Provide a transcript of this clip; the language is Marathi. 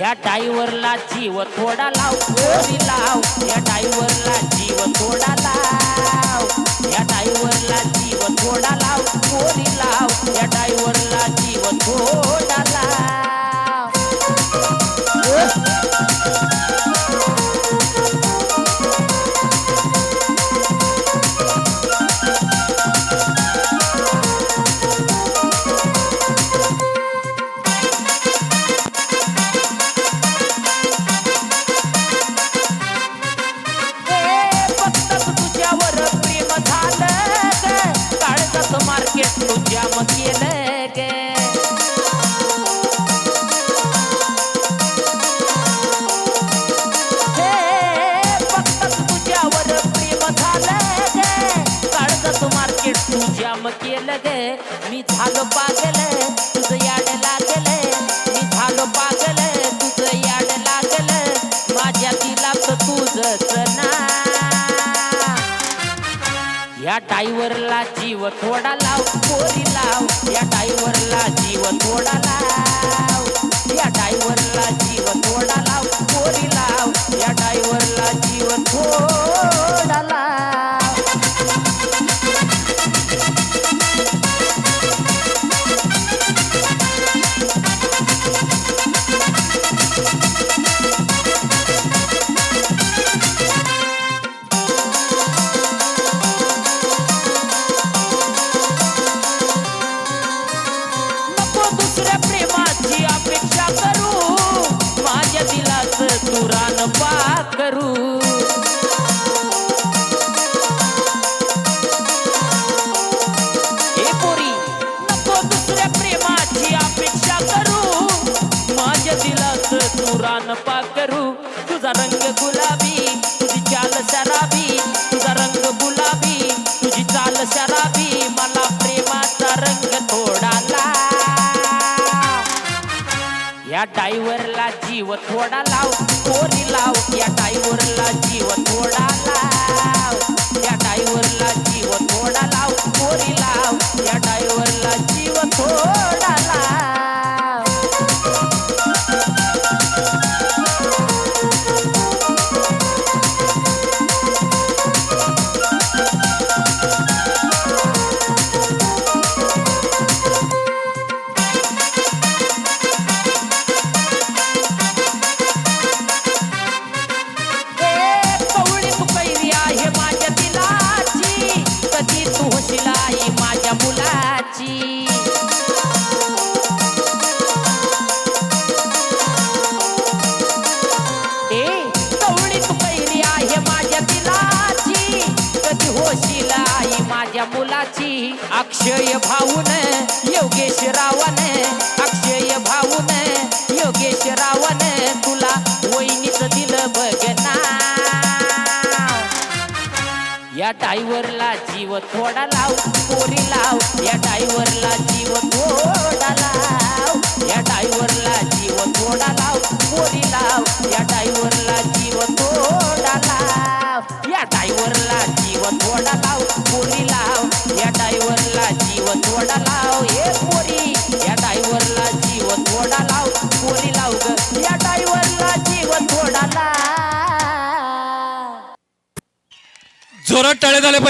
या डायव्हरला जीव थोडा लाव गोरी लाव. या डायव्हरला जीव थोडा लाव. या डायव्हरला जीव थोडा लाव गोरी लाव. या डायव्हरला जीव थोडा लाव. मार्केट केलं ग हे, फक्तच तुझ्यावर प्रेम झालं ग काळजाचं मार्केट तुझ्या केलं ग मी झालो पागल तुझं याड लागल मी झालो पागल तुझं याड लागल माझ्या दिलात तुझंच ना या डायव्हरला जीव थोडा लाव पोरी लाव. या डायव्हरला जीव थोडा करू. हे पोरी नको दुसऱ्या प्रेमाची अपेक्षा करू. माझ्या दिलाच तू रान पा करू. तुझा रंग गुलाबी या डायव्हरला जीव थोडा लाव पोरी लाव. या डायव्हरला जीव थोडा लाव. या डायव्हरला जीव थोडा लाव पोरी लाव. या माझ्या मुलाची अक्षय भाऊन योगेश रावण. अक्षय भाऊन योगेश रावण तुला वहिनीच दिलं बघना या डायव्हरला जीव थोडा लाव पोरी लाव. या डायव्हरला जीव थोडा लाव. या डायव्हरला जीव थोडा लाव पोरी लाव. या डायव्हरला जीव थोडा लाव. या डायव्हरला जीव थोडा लाव पोरी थोडा लाव जोरात टाळे झाले पाहिजे